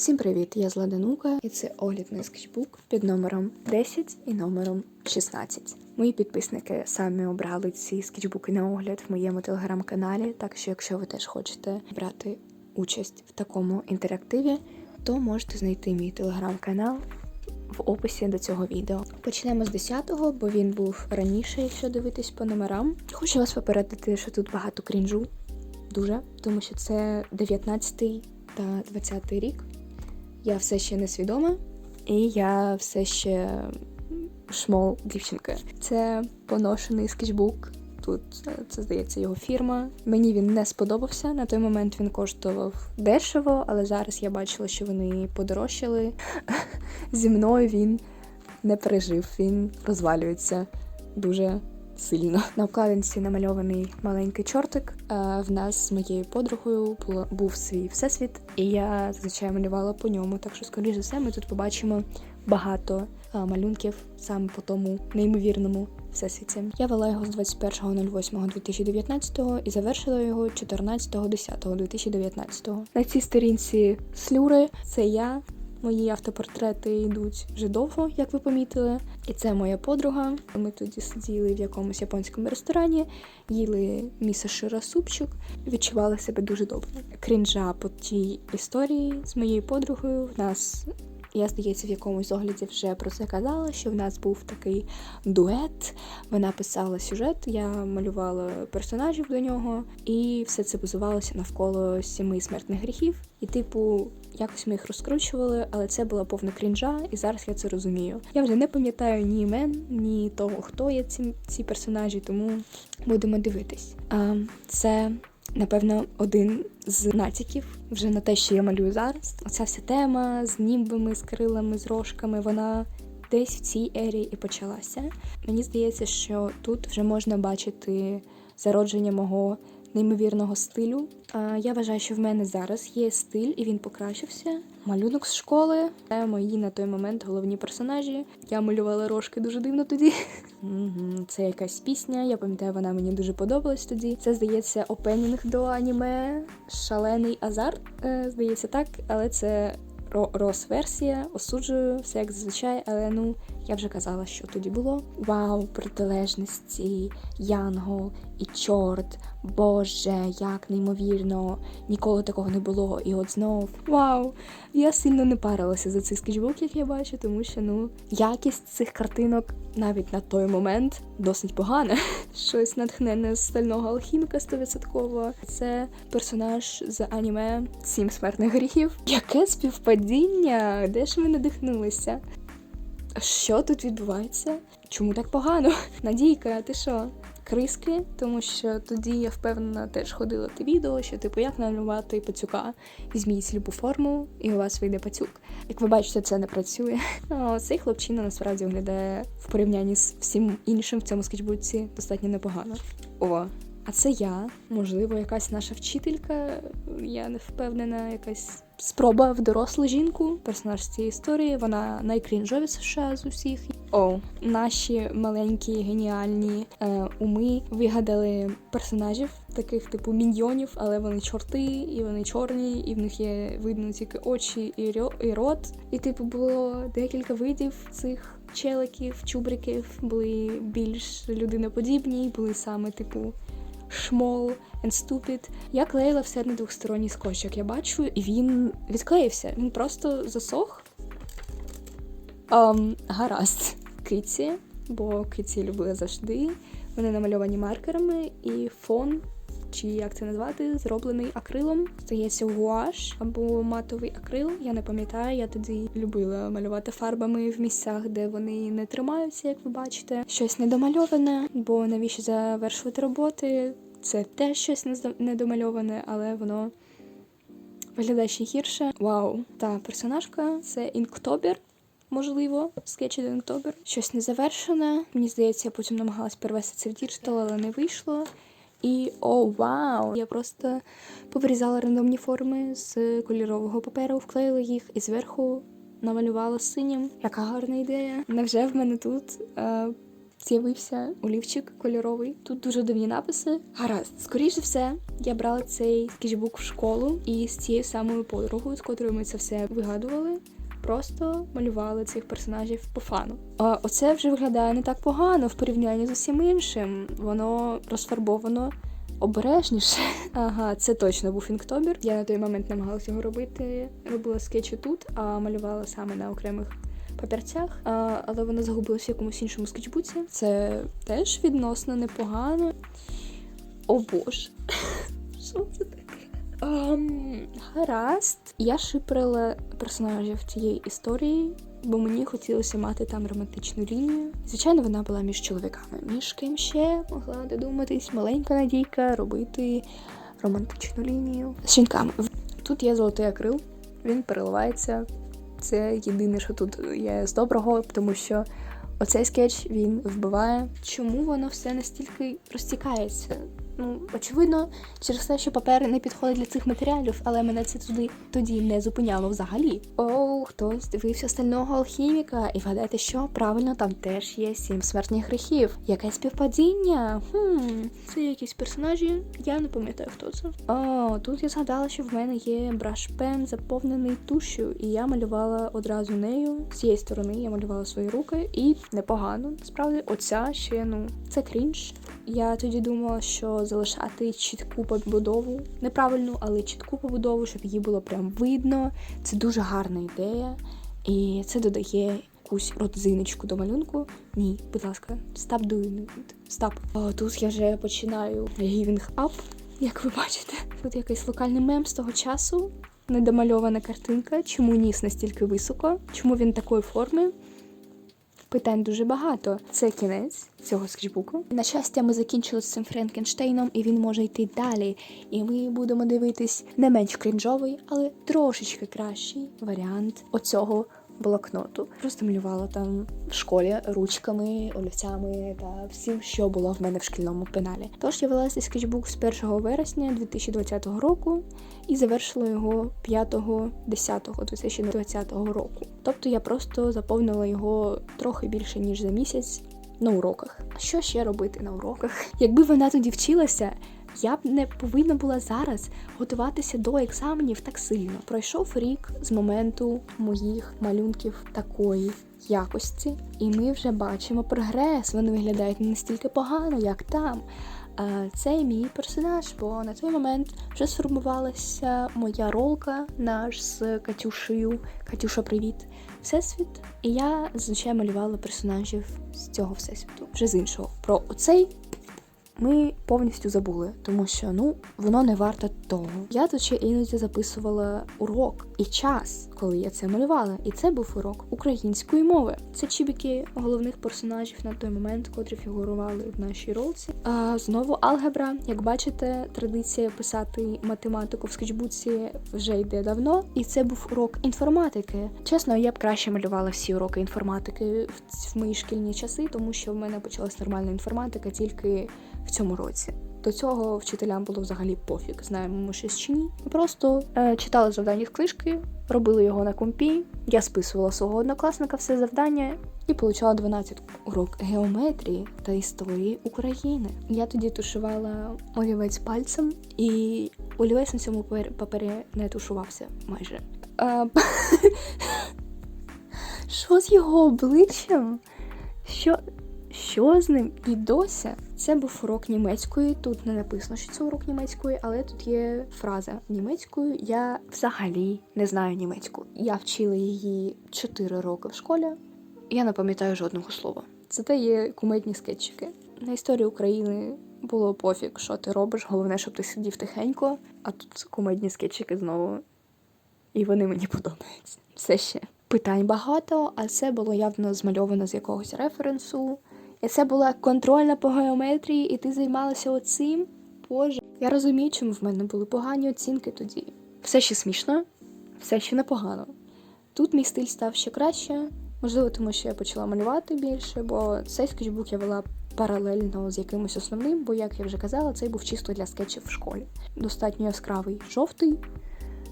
Всім привіт! Я Зладанука, і це оглядний скетчбук під номером 10 і номером 16. Мої підписники самі обрали ці скетчбуки на огляд в моєму телеграм-каналі. Так що, якщо ви теж хочете брати участь в такому інтерактиві, то можете знайти мій телеграм-канал в описі до цього відео. Почнемо з 10-го, бо він був раніше, якщо дивитись по номерам. Хочу вас попередити, що тут багато крінжу. Дуже, тому що це 19 та 20 рік. Я все ще не свідома, і я все ще шмол дівчинка. Це поношений скетчбук. Тут е, це здається його фірма. Мені він не сподобався. На той момент він коштував дешево, але зараз я бачила, що вони подорожчали. Зі мною він не пережив, він розвалюється дуже сильно. На обкладинці намальований маленький чортик. А в нас з моєю подругою був свій всесвіт, і я зазвичай малювала по ньому. Так що, скоріш за все, ми тут побачимо багато малюнків саме по тому неймовірному всесвіті. Я вела його з 21.08.2019 і завершила його 14.10.2019. На цій сторінці слюри це я. Мої автопортрети йдуть вже довго, як ви помітили. І це моя подруга. Ми тоді сиділи в якомусь японському ресторані, їли місо-шира супчик, відчували себе дуже добре. Крінжа по тій історії з моєю подругою. В нас, я здається, в якомусь огляді вже про це казала, що в нас був такий дует. Вона писала сюжет, я малювала персонажів до нього, і все це базувалося навколо сіми смертних гріхів. І, типу, якось ми їх розкручували, але це була повна крінжа, і зараз я це розумію. Я вже не пам'ятаю ні імен, ні того, хто є ці, ці персонажі, тому будемо дивитись. А, це. Напевно, один з натяків вже на те, що я малюю зараз. Оця вся тема з німбами, з крилами, з рожками, вона десь в цій ері і почалася. Мені здається, що тут вже можна бачити зародження мого неймовірного стилю. Я вважаю, що в мене зараз є стиль, і він покращився. Малюнок з школи. Це мої на той момент головні персонажі. Я малювала рожки дуже дивно тоді. Це якась пісня. Я пам'ятаю, вона мені дуже подобалась тоді. Це здається опенінг до аніме. Шалений азарт. е, Здається, так, але це. Рос-версія, осуджую, все як зазвичай, але ну я вже казала, що тоді було. Вау, протилежності, Янгол і чорт, Боже, як неймовірно, ніколи такого не було. І от знов вау! Я сильно не парилася за цей скетчбук, як я бачу, тому що ну якість цих картинок навіть на той момент досить погана. Щось натхнене з стального алхіміка 100%. Це персонаж з аніме Сім смертних гріхів. Яке співпадіння? Де ж ми надихнулися? Що тут відбувається? Чому так погано? Надійка, ти що? Криски, тому що тоді я впевнена теж ходила те відео, що типу як намалювати пацюка. Візьміть любу форму, і у вас вийде пацюк. Як ви бачите, це не працює. О, цей хлопчина насправді виглядає в порівнянні з всім іншим в цьому скетчбуці достатньо непогано. О, а це я, можливо, якась наша вчителька. Я не впевнена, якась спроба в дорослу жінку. Персонаж цієї історії. Вона найкрінжовіша з усіх. О, наші маленькі геніальні е, уми вигадали персонажів, таких типу міньйонів, але вони чорти, і вони чорні, і в них є видно тільки очі і, рьо, і рот. І типу було декілька видів цих. Челиків, чубриків були більш людиноподібні, були саме типу шмол and stupid. Я клеїла все на двохсторонній скотч, як я бачу, і він відклеївся. Він просто засох. Um, гаразд. Киці, бо киці любила завжди. Вони намальовані маркерами, і фон, чи як це назвати, зроблений акрилом. Здається, гуаш або матовий акрил. Я не пам'ятаю, я тоді любила малювати фарбами в місцях, де вони не тримаються, як ви бачите. Щось недомальоване, бо навіщо завершувати роботи? Це теж щось недомальоване, але воно виглядає ще гірше. Вау! Та персонажка це Інктобер. Можливо, скетчі Інктобер. Щось не завершене. Мені здається, я потім намагалась перевести це в діджитал, але не вийшло. І о, вау! Я просто повирізала рандомні форми з кольорового паперу, вклеїла їх і зверху намалювала синім. Яка гарна ідея. Невже в мене тут е, з'явився олівчик кольоровий. Тут дуже дивні написи. Гаразд, скоріше все, я брала цей скетчбук в школу і з цією самою подругою, з котрою ми це все вигадували. Просто малювали цих персонажів по фану. А оце вже виглядає не так погано в порівнянні з усім іншим. Воно розфарбовано обережніше. Ага, це точно був інктобір. Я на той момент намагалася його робити. Робила скетчі тут, а малювала саме на окремих папірцях. А, але воно загубилося в якомусь іншому скетчбуці. Це теж відносно непогано. О боже, що це таке? Ем, гаразд. Я шиперила персонажів цієї історії, бо мені хотілося мати там романтичну лінію. Звичайно, вона була між чоловіками. Між ким ще могла додуматись маленька надійка робити романтичну лінію з жінками. Тут є золотий акрил, він переливається. Це єдине, що тут є з доброго, тому що оцей скетч він вбиває. Чому воно все настільки розтікається? Ну, очевидно, через те, що папер не підходить для цих матеріалів, але мене це туди тоді не зупиняло взагалі. О, хтось дивився стального алхіміка, і вгадайте, що правильно там теж є сім смертних гріхів. Яке співпадіння? Хм, це якісь персонажі, я не пам'ятаю, хто це. О, тут я згадала, що в мене є браш-пен заповнений тушю, і я малювала одразу нею. З цієї сторони я малювала свої руки, і непогано. Насправді, оця ще ну це крінж. Я тоді думала, що залишати чітку побудову, неправильну, але чітку побудову, щоб її було прям видно. Це дуже гарна ідея, і це додає якусь родзиночку до малюнку. Ні, будь ласка, stop doing it. Stop. Тут я вже починаю giving up, як ви бачите. Тут якийсь локальний мем з того часу. Недомальована картинка. Чому ніс настільки високо? Чому він такої форми? Питань дуже багато. Це кінець цього скетчбуку. На щастя, ми закінчили з цим Франкенштейном, і він може йти далі. І ми будемо дивитись не менш крінжовий, але трошечки кращий варіант оцього блокноту. Просто малювала там в школі ручками, олівцями та всім, що було в мене в шкільному пеналі. Тож я вела цей скетчбук з 1 вересня 2020 року і завершила його 5.10.2020 року. Тобто я просто заповнила його трохи більше ніж за місяць. На уроках. Що ще робити на уроках? Якби вона тоді вчилася, я б не повинна була зараз готуватися до екзаменів так сильно. Пройшов рік з моменту моїх малюнків такої якості, і ми вже бачимо прогрес. Вони виглядають не настільки погано, як там. Це мій персонаж, бо на той момент вже сформувалася моя ролка наш з Катюшею. Катюша, привіт! Всесвіт. І я зазвичай малювала персонажів з цього всесвіту, вже з іншого. Про оцей ми повністю забули, тому що ну воно не варто того. Я тут ще іноді записувала урок і час, коли я це малювала. І це був урок української мови. Це чібіки головних персонажів на той момент, котрі фігурували в нашій ролці. А знову алгебра. Як бачите, традиція писати математику в скетчбуці вже йде давно, і це був урок інформатики. Чесно, я б краще малювала всі уроки інформатики в, мої шкільні часи, тому що в мене почалась нормальна інформатика тільки в цьому році. До цього вчителям було взагалі пофіг, знаємо ми щось чи ні. Ми просто е, читали завдання з книжки, робили його на компі. Я списувала свого однокласника все завдання і отримала 12 урок геометрії та історії України. Я тоді тушувала олівець пальцем, і олівець на цьому папері не тушувався майже. Що з його обличчям? Що що з ним і досі це був урок німецької. Тут не написано, що це урок німецької, але тут є фраза німецькою. Я взагалі не знаю німецьку. Я вчила її 4 роки в школі. Я не пам'ятаю жодного слова. Зате є кумедні скетчики. На історію України було пофіг, що ти робиш. Головне, щоб ти сидів тихенько, а тут кумедні скетчики знову. І вони мені подобаються. Все ще. Питань багато, а це було явно змальовано з якогось референсу. І це була контрольна по геометрії, і ти займалася оцим. Боже. Я розумію, чому в мене були погані оцінки тоді. Все ще смішно, все ще непогано. Тут мій стиль став ще краще, можливо, тому що я почала малювати більше, бо цей скетчбук я вела паралельно з якимось основним, бо, як я вже казала, цей був чисто для скетчів в школі. Достатньо яскравий жовтий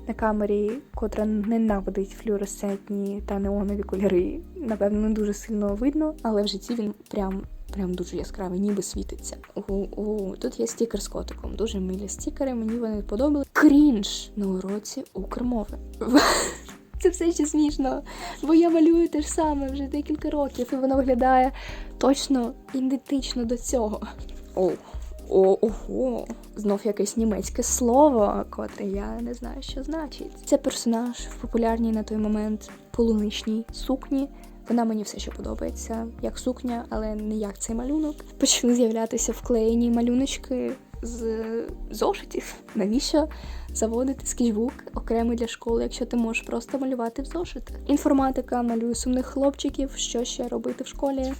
на камері, котра ненавидить флюоресцентні та неонові кольори. Напевно, не дуже сильно видно, але в житті він прям Прям дуже яскравий, ніби світиться. О, тут є стікер з котиком. Дуже милі стікери, мені вони подобали. Крінж на уроці укрмови. Це все ще смішно, бо я малюю те ж саме вже декілька років, і воно виглядає точно ідентично до цього. О, о, ого, знов якесь німецьке слово, котре я не знаю, що значить. Це персонаж в популярній на той момент полуничній сукні. Вона мені все ще подобається, як сукня, але не як цей малюнок. Почали з'являтися вклеєні малюночки з зошитів. Навіщо заводити скетчбук окремий для школи, якщо ти можеш просто малювати в зошитах? Інформатика малює сумних хлопчиків. Що ще робити в школі?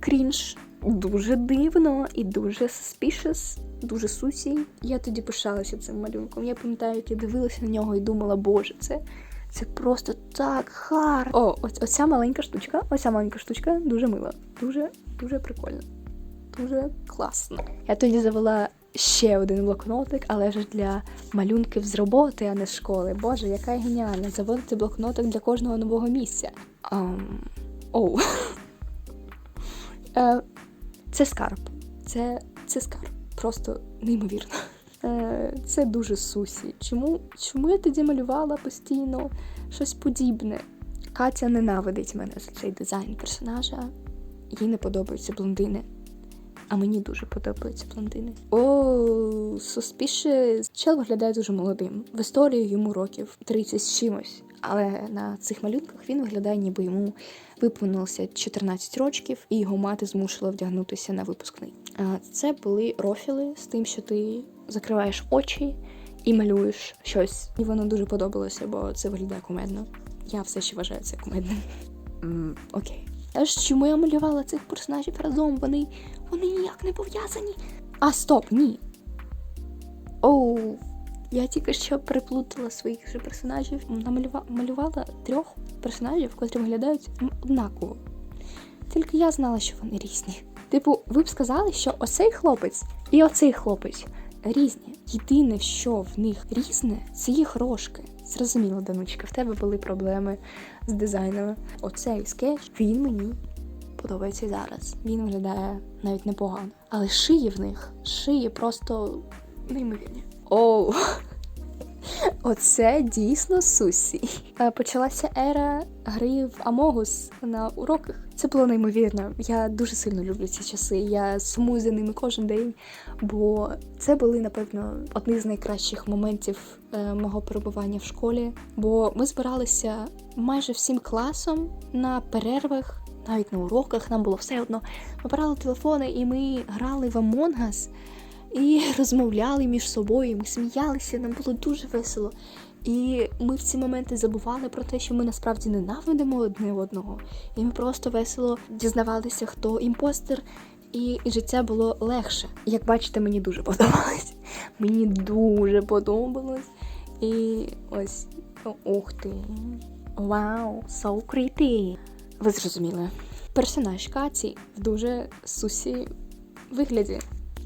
Крінж. Дуже дивно і дуже suspicious, дуже сусій. Я тоді пишалася цим малюнком. Я пам'ятаю, як я дивилася на нього і думала, боже, це, це просто так хар. О, ось оця маленька штучка, оця маленька штучка дуже мила, дуже, дуже прикольна, дуже класно. Я тоді завела ще один блокнотик, але ж для малюнків з роботи, а не з школи. Боже, яка геніальна! Заводити блокнотик для кожного нового місця. Um, оу. Це скарб. Це, це скарб. Просто неймовірно. Е, це дуже сусі. Чому, чому я тоді малювала постійно щось подібне? Катя ненавидить мене за цей дизайн персонажа. Їй не подобаються блондини. А мені дуже подобаються блондини. О, suspicious. Чел виглядає дуже молодим. В історії йому років 30 з чимось. Але на цих малюнках він виглядає, ніби йому виповнилося 14 років, і його мати змусила вдягнутися на випускний. Це були рофіли з тим, що ти закриваєш очі і малюєш щось. І воно дуже подобалося, бо це виглядає кумедно. Я все ще вважаю це кумедним. Окей. А чому я малювала цих персонажів разом? Вони, вони ніяк не пов'язані. А стоп, ні. Оу, я тільки що переплутала своїх же персонажів. Намалюва... малювала трьох персонажів, котрі виглядають однаково. Тільки я знала, що вони різні. Типу, ви б сказали, що оцей хлопець і оцей хлопець різні. Єдине, що в них різне, це їх рожки. Зрозуміло, Данучка, в тебе були проблеми з дизайнами. Оцей скетч, він мені подобається зараз. Він виглядає навіть непогано. Але шиї в них, шиї просто неймовірні. Оу. Оце дійсно сусі. Е, Почалася ера гри в Амогус на уроках. Це було неймовірно. Я дуже сильно люблю ці часи. Я сумую за ними кожен день, бо це були, напевно, одні з найкращих моментів е, мого перебування в школі. Бо ми збиралися майже всім класом на перервах, навіть на уроках. Нам було все одно. Ми брали телефони і ми грали в Among Us і розмовляли між собою. Ми сміялися, нам було дуже весело. І ми в ці моменти забували про те, що ми насправді ненавидимо одне одного. І ми просто весело дізнавалися, хто імпостер, і життя було легше. Як бачите, мені дуже подобалось. Мені дуже подобалось. І ось ух ти. Вау, so creepy. Ви зрозуміли. Персонаж Каті в дуже сусі вигляді.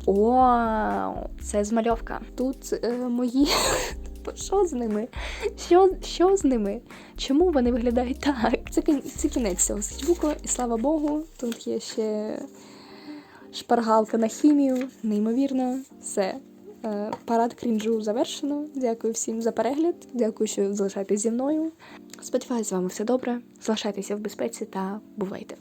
Вау, це змальовка. Тут е, мої. Що з ними? Що, що з ними? Чому вони виглядають так? Це, це кінець цього скетчбуку, і слава Богу, тут є ще шпаргалка на хімію. Неймовірно, все. Е, Парад крінжу завершено. Дякую всім за перегляд. Дякую, що залишаєтесь зі мною. Сподіваюсь, з вами все добре. Залишайтеся в безпеці та бувайте.